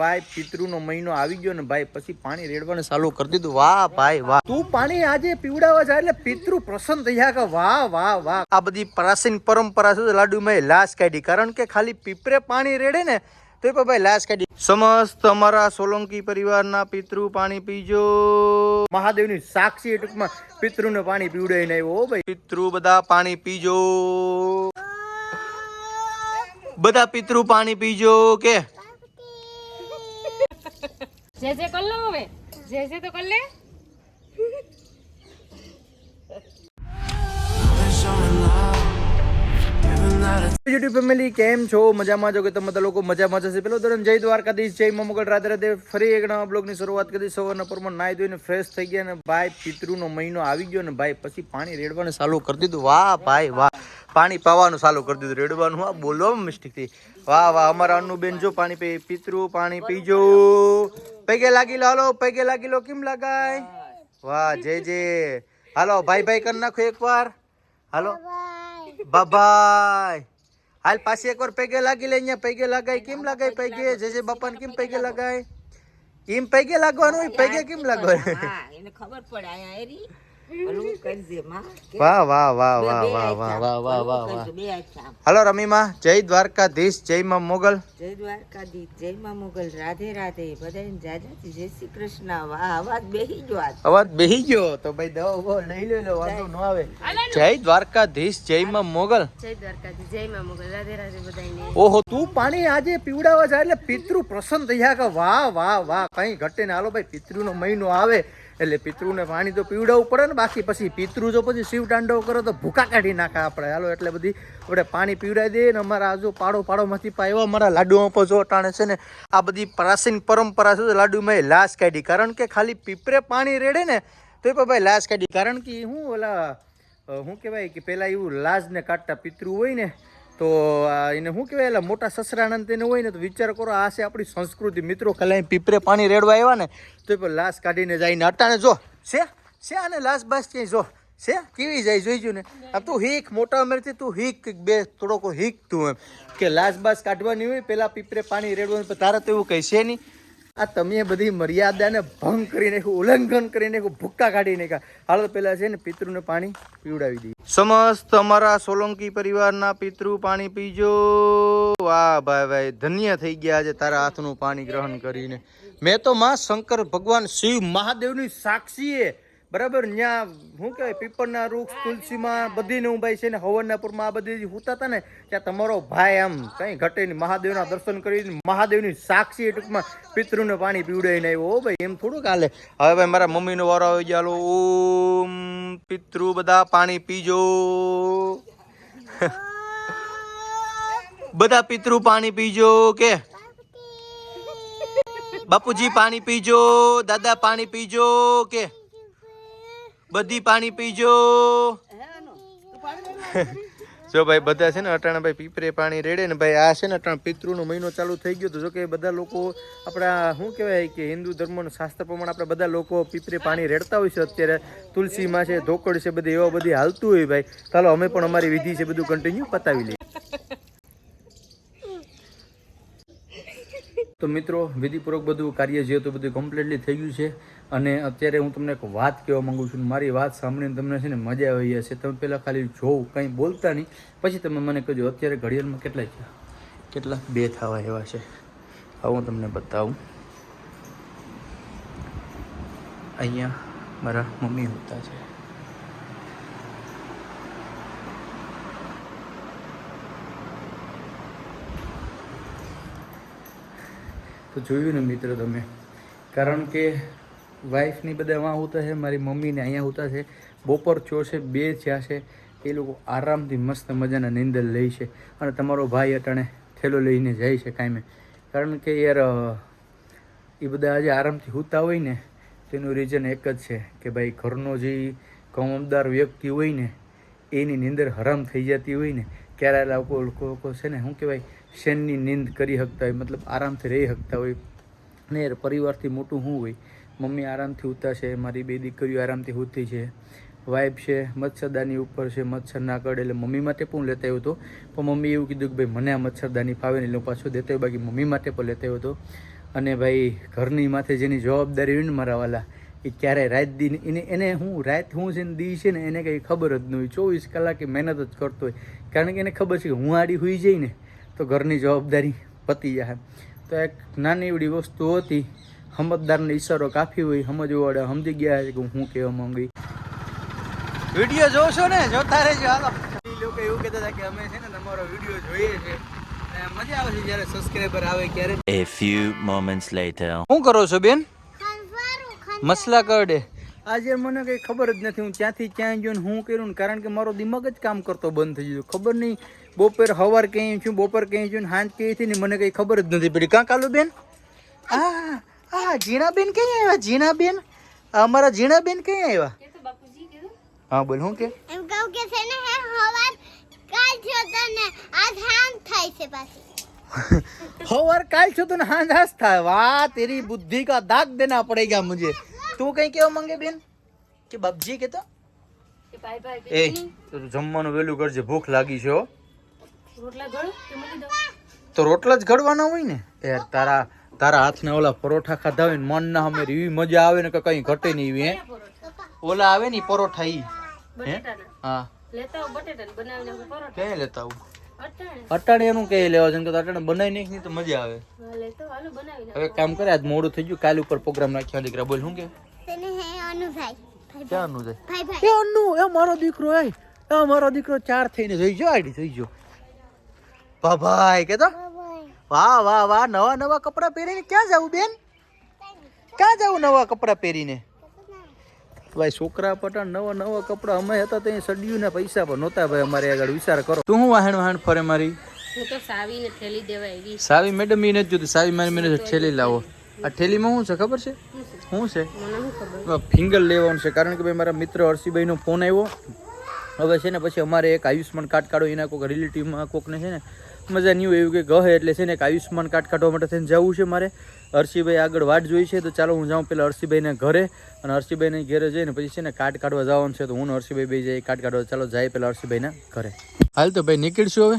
ભાઈ પિતૃનો મહિનો આવી ગયો ને ભાઈ પછી પાણી રેડવાનું ચાલુ કરી દીધું. વાહ ભાઈ વાહ. તું પાણી આજે પીવડાવવા જાય એટલે પિતૃ પ્રસન્ન થઈ કે વાહ વાહ વાહ. આ બધી પ્રાચીન પરંપરા છે લાડુમાં લાશ કાઢી. કારણ કે ખાલી પીપરે પાણી રેડે ને તો એ ભાઈ લાશ કાઢી. સમસ્ત અમારા સોલંકી પરિવારના પિતૃ પાણી પીજો. મહાદેવની સાક્ષી ટૂંકમાં પિતૃને પાણી પીવડાવીને આવ્યો હો ભાઈ. પિતૃ બધા પાણી પીજો. બધા પિતૃ પાણી પીજો કે જે જે કર હવે. જે જે તો કર ફેમિલી કેમ છો? મજામાં છો કે તમે બધા લોકો મજામાં જશે પેલો ધોરણ જય દ્વારકાધીશ, જય મમગળ રાધે રાધે ફરી એક નવા બ્લોગની શરૂઆત કરી સવારના પરમાં નાઈ ધોઈને ફ્રેશ થઈ ગયા ને ભાઈ પિતૃનો મહિનો આવી ગયો ને ભાઈ પછી પાણી રેડવાનું ચાલુ કરી દીધું. વાહ ભાઈ વાહ. પાણી પાવાનું ચાલુ કરી દીધું. રેડવાનું હા બોલવામાં મિસ્ટેક થઈ. વાહ વાહ, અમારા અન્નુબેન જો પાણી પી, પિતૃ પાણી પીજો. પૈગે લાગી લો હાલો પૈગે લાગી લો કેમ લગાય? વાહ જય જય. હાલો ભાઈ ભાઈ કરી નાખો એકવાર. હાલો. બાબાય હાલ પાછી એકવાર પૈગે લાગી લે અહીંયા પૈગે લગાય. કેમ લગાય પૈગે જે જે બાપાને કેમ પૈગે લગાય? કેમ પૈગે લાગવાનું પૈકે પૈગે કેમ લાગવાનું એને ખબર પડે વાહ વાહ વાહ વાહ વાહ વાહ વાહ વાહ વાહ વાહ કરજે, બે હાથ આમ. હાલો રમીમાં જય દ્વારકાધીશ જય માં મોગલ જય દ્વારકાધીશ જય માં મોગલ રાધે રાધે બધાને જાજાથી જય શ્રી કૃષ્ણ વાહ અવાજ બેહી ગયો અવાજ બેહી ગયો તો ભાઈ દવા ઊભો લઈ લે લો વાંધો ન આવે જય દ્વારકાધીશ જય માં મોગલ જય દ્વારકાધીશ જય મા મોગલ રાધે રાધે બધાને ઓહો તું પાણી આજે પીવડાવવા જાય એટલે પિતૃ પ્રસન્ન થઈ ગયા કે વાહ વાહ વાહ કઈ ઘટે ને. હાલો ભાઈ પિતૃનો મહિનો આવે. એટલે પિતૃને પાણી તો પીવડાવવું પડે ને, બાકી પછી પિતૃ જો પછી શિવ તાંડવ કરો તો ભૂકા કાઢી નાખે આપણે. હાલો, એટલે બધી આપણે પાણી પીવડાવી દઈએ ને અમારા આજુ પાડો પાડોમાંથી પાયો અમારા લાડુઓ પર જો ટાણે છે ને, આ બધી પ્રાચીન પરંપરા છે લાડુમાં લાશ કાઢી. કારણ કે ખાલી પીપરે પાણી રેડે ને તો પણ ભાઈ લાશ કાઢી. કારણ કે હું ઓલા શું કહેવાય કે પહેલાં એવું લાજને કાઢતા પિતૃ હોય ને તો એને શું કહેવાય એટલે મોટા સસરાનંદ તેને હોય ને તો વિચાર કરો, આ છે આપણી સંસ્કૃતિ. મિત્રો ખાલી પીપરે પાણી રેડવા આવ્યા ને, તો એ લાશ કાઢીને જઈને અટાણે જો, છે? છે આને લાશ બાસ ક્યાંય? જો, છે? કેવી જાય જોઈજો ને. આમ તું હીક, મોટા ઉંમરથી તું હીક બે થોડોક હીક તું એમ. કે લાશ બાસ કાઢવાની હોય પહેલાં પીપરે પાણી રેડવાનું તારે તો એવું કંઈ છે નહીં. આ તમે બધી મર્યાદાને ભંગ કરી નાખ્યું, ઉલ્લંઘન કરી નાખ્યું, ભૂક્કા કાઢી નાખ્યા. હાલો પેલા છે ને પિતૃને પાણી પીવડાવી દઈએ. સમસ્ત અમારા સોલંકી પરિવારના પિતૃ પાણી પીજો. વાહ ભાઈ ભાઈ, ધન્ય થઈ ગયા આજે તારા હાથનું પાણી ગ્રહણ કરીને. મેં તો માં શંકર ભગવાન શિવ મહાદેવની સાક્ષીએ બરાબર? ત્યાં શું કહેવાય, પીપળના વૃક્ષ તુલસીમાં બધીને ઊંભાઈ ભાઈ છે ને હવનના પૂરમાં આ બધી હુતા હતા ને, ત્યાં તમારો ભાઈ આમ કંઈ ઘટે નહીં. મહાદેવના દર્શન કરી મહાદેવની સાક્ષી ટૂંકમાં પિતૃને પાણી પીવડાવીને આવ્યો. હો ભાઈ, એમ થોડુંક હાલે હવે ભાઈ, મારા મમ્મીનો વારો આવી ગયા. ઓમ, પિતૃ બધા પાણી પીજો. બધા પિતૃ પાણી પીજો, કે? બાપુજી પાણી પીજો, દાદા પાણી પીજો, કે? બધી પાણી પીજો. જો ભાઈ બધા છે ને અટાણા ભાઈ પીપરે પાણી રેડે ને ભાઈ આ છે ને અટાણા પિતૃનો મહિનો ચાલુ થઈ ગયો તો જો કે બધા લોકો આપણા, શું કહેવાય કે હિન્દુ ધર્મનું શાસ્ત્ર પ્રમાણે આપણે બધા લોકો પીપરે પાણી રેડતા હોય છે અત્યારે. તુલસીમાં છે ધોકડ છે, બધી એવા બધી હાલતું હોય ભાઈ. ચાલો, અમે પણ અમારી વિધિ છે, બધું કન્ટિન્યુ પતાવી લઈએ. તો મિત્રો, વિધિપૂર્વક બધું કાર્ય જે હતું બધું કમ્પ્લીટલી થઈ ગયું છે. અને અત્યારે હું તમને એક વાત કહેવા માંગુ છું મારી વાત સાંભળીને તમને છે ને મજા આવી જશે. તમે પહેલાં ખાલી જોવું, કંઈ બોલતા નહીં. પછી તમે મને કહેજો, અત્યારે ઘડિયાળમાં કેટલા છે કેટલા? બે થવા એવા છે. હવે હું તમને બતાવું. અહીંયા મારા મમ્મી હોતા છે. તો જોયું ને મિત્ર તમે. કારણ કે વાઈફની બધા વાં ઉતા છે, મારી મમ્મીને અહીંયા ઉતા છે. બપોર થયો છે, બે થયા છે. એ લોકો આરામથી મસ્ત મજાના નિંદર લે છે અને તમારો ભાઈ અટાણે થેલો લઈને જાય છે કાંઈ કારણ કે યાર એ બધા આજે આરામથી સૂતા હોય ને, તેનું રીઝન એક જ છે કે ભાઈ ઘરનો જે કમદાર વ્યક્તિ હોય ને, એની નીંદર હરામ થઈ જતી હોય ને ક્યારે લોકો લોકો છે ને, શું કહેવાય, શેનની નીંદ કરી શકતા હોય, મતલબ આરામથી રહી શકતા હોય. ને પરિવારથી મોટું શું હોય, મમ્મી આરામથી ઉતા છે મારી બે દીકરીઓ આરામથી ઉતી છે, વાઈફ છે, મચ્છરદાની ઉપર છે, મચ્છર ના કરડે એટલે મમ્મી માટે પણ લેતા આવ્યો હતો. પણ મમ્મી એવું કીધું કે ભાઈ, મને આ મચ્છરદાની ફાવે નહીં એટલે હું પાછો દેતો બાકી મમ્મી માટે પણ લેતા આવ્યો હતો. અને ભાઈ, ઘરની માથે જેની જવાબદારી હોય ને મારા વાલા એ ક્યારેય રાત દિન એને એને હું રાત હું છે ને દી છે ને એને કંઈ ખબર જ ન હોય. ચોવીસ કલાકે મહેનત જ કરતો હોય. કારણ કે એને ખબર છે કે હું આડી હોઈ જઈ ને તો ઘરની જવાબદારી પતી જાય. તો એક નાની એવડી વસ્તુ હતી. સમજદારને ઈશારો કાફી હોય સમજવાવાળા સમજી ગયા છે કે હું શું કહેવા માંગી. વીડિયો જોશો ને જોતા રહેજો. હાલો. લોકો એવું કહેતા હતા કે અમે છે ને તમારો વીડિયો જોઈએ છે. મજા આવે છે જ્યારે સબસ્ક્રાઈબર આવે ક્યારે A few moments later. શું કરો છો બેન? મસલા કરડે. આજે મને કઈ ખબર જ નથી હું ત્યાંથી ક્યાં ગયો ને હું કર્યું ને કારણ કે મારો દિમાગ જ કામ કરતો બંધ થઈ ગયો. ખબર નહીં બપોર હવાર ક્યાંય છું બપોર ક્યાંય છું ને હાંજ ક્યાંયથી ને મને કઈ ખબર જ નથી પડી. કાં કાલુ બેન આ આ જીણાબેન ક્યાં આવ્યા? જીણાબેન આ અમારા જીણાબેન ક્યાં આવ્યા? કે તો હા બોલ હું કે? એમ કહું કે છે ને હે હવાર કાલ થયો તને આજ હાંજ થાય છે પાછી. हवर काल छो तो हां हंस था वाह तेरी बुद्धि का दाग देना पड़ेगा मुझे તું કઈ કેવા માંગે બેન કે બાપજી કે તો કે ભાઈ ભાઈ એ પેલી તું જમવાનું વેલું કરજે ભૂખ લાગી છે હો રોટલા ગળું કે મૂકી દઉં તો રોટલા જ ઘડવાના હોય ને યાર તારા તારા હાથને ઓલા પરોઠા ખાધા હોય ને મન ના હમે એવી મજા આવે ને કે કઈ ઘટે નહીં એવી હે ઓલા આવે ને ઈ પરોઠા ઈ હે બટેટાના હા લેતા આવો બટેટા બનાવીને આપણે પરોઠા ક્યાં લેતા આવું અટાણે. એનું કઈ લેવા? છે કે અટાણે બનાવી નાખ નહીં તો મજા આવે. હવે કામ કરે આજ મોડું થઈ ગયું કાલ ઉપર પ્રોગ્રામ રાખ્યા દીકરા બોલ શું કે? ભાઈ એ અન્નુ એ મારો દીકરો એ. એ મારો દીકરો ચાર થઈને જોઈ જો આડી જોઈ જો ભાભાઈ કે તો વાહ વાહ વાહ નવા નવા કપડાં પહેરીને ક્યાં જવું બેન? ક્યાં જવું નવા કપડાં પહેરીને? ભાઈ છોકરા પટણ નવા નવા કપડા અમે હતા ત્યાં સડ્યું ને પૈસા પણ નહોતા ભાઈ અમારે આગળ વિચાર કરો. તું હું વાહણ વાહણ ફરે મારી? હું તો સાવીને થેલી દેવા આવી. સાવી મેડમ એ નથી જોતી. સાવી મારી મને ઠેલી લાવો. આ ઠેલીમાં શું છે ખબર છે? શું છે? મને ફિંગર લેવાનું છે કારણ કે ભાઈ મારા મિત્ર હર્ષિભાઈનો ફોન આવ્યો. હવે છે ને પછી અમારે એક આયુષ્માન કાર્ડ કાઢો એના કોઈક રિલેટિવમાં કોકને છે ને મજા નહીં એવું કે ગહે એટલે છે ને એક આયુષ્યમાન કાર્ડ કાઢવા માટે થઈને જવું છે મારે. હર્ષિભાઈ આગળ વાટ જોઈ છે તો ચાલો હું જાઉં પેલા હર્ષિભાઈને ઘરે અને હર્ષિભાઈને ઘરે જઈને પછી છે ને કાર્ડ કાઢવા જવાનું છે તો હું હર્ષિભાઈ બે જઈએ કાર્ડ કાઢવા. ચાલો જાય પેલા હર્ષિભાઈના ઘરે. હાલ તો ભાઈ નીકળશું હવે?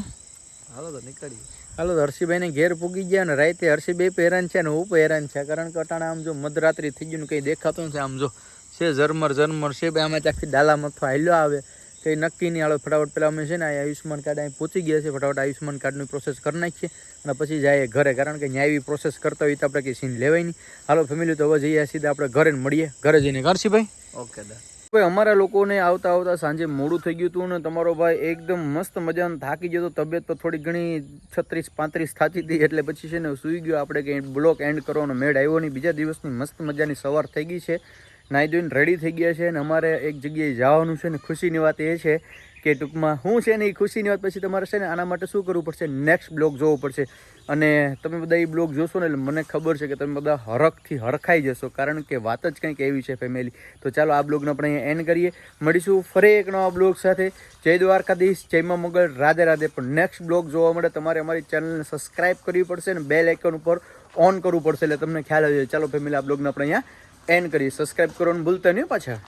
હાલો તો નીકળીએ. હાલો તો હર્ષિભાઈને ઘેર પૂગી ગયા અને રાતે હર્ષિભાઈ પણ હેરાન છે ને હું પણ હેરાન છે. કારણ કે અટાણે આમ જો મધરાત્રિ થઈ ગયું ને કંઈ દેખાતું નથી આમ જો છે ઝરમર ઝરમર છે ભાઈ આમાં ત્યાંથી ડાલા મથો હાલ્યો આવે. કંઈ નક્કી નહીં. હાલો ફટાફટ પહેલાં અમે છે ને આયુષ્યમાન કાર્ડ અહીં પહોંચી ગયા છે. ફટાફટ આયુષ્યમાન કાર્ડની પ્રોસેસ કરી નાખીએ અને પછી જાય ઘરે. કારણ કે ન્યાય એવી પ્રોસેસ કરતા હોય તો આપણે કંઈ સીન લેવાય નહીં. હાલો ફેમિલી તો હવે જઈએ સીધા આપણે ઘરે મળીએ. ઘરે જઈને કરશી ભાઈ ઓકે દા ભાઈ અમારા લોકોને આવતા આવતા સાંજે મોડું થઈ ગયું હતું ને તમારો ભાઈ એકદમ મસ્ત મજાનો થાકી ગયો હતો. તબિયત તો થોડી ઘણી છત્રીસ પાંત્રીસ થાતી હતી એટલે પછી છે ને સૂઈ ગયો. આપણે કંઈ બ્લોક એન્ડ કરવાનો મેળ આવ્યો નહીં. બીજા દિવસની મસ્ત મજાની સવાર થઈ ગઈ છે. નાહી ધોઈને રેડી થઈ ગયા છે અને અમારે એક જગ્યાએ જવાનું છે ને ખુશીની વાત એ છે કે ટૂંકમાં હું છે ને એ ખુશીની વાત પછી તમારે છે ને આના માટે શું કરવું પડશે? નેક્સ્ટ બ્લોગ જોવો પડશે. અને તમે બધા એ બ્લોગ જોશો ને એટલે મને ખબર છે કે તમે બધા હરખથી હરખાઈ જશો. કારણ કે વાત જ કંઈક એવી છે ફેમિલી તો ચાલો આ બ્લોગને આપણે અહીંયા એન્ડ કરીએ. મળીશું ફરી એક નવા બ્લોગ સાથે. જય દ્વારકાધીશ જયમાં મંગળ, રાધે રાધે. પણ નેક્સ્ટ બ્લોગ જોવા માટે તમારે અમારી ચેનલને સબસ્ક્રાઇબ કરવી પડશે અને બેલ આઇકન ઉપર ઓન કરવું પડશે એટલે તમને ખ્યાલ આવી જાય. ચાલો ફેમિલી આ બ્લોગને આપણે અહીંયા એન્ડ કરી સબસ્ક્રાઇબ કરવાનું ભૂલતા નહીં પાછા.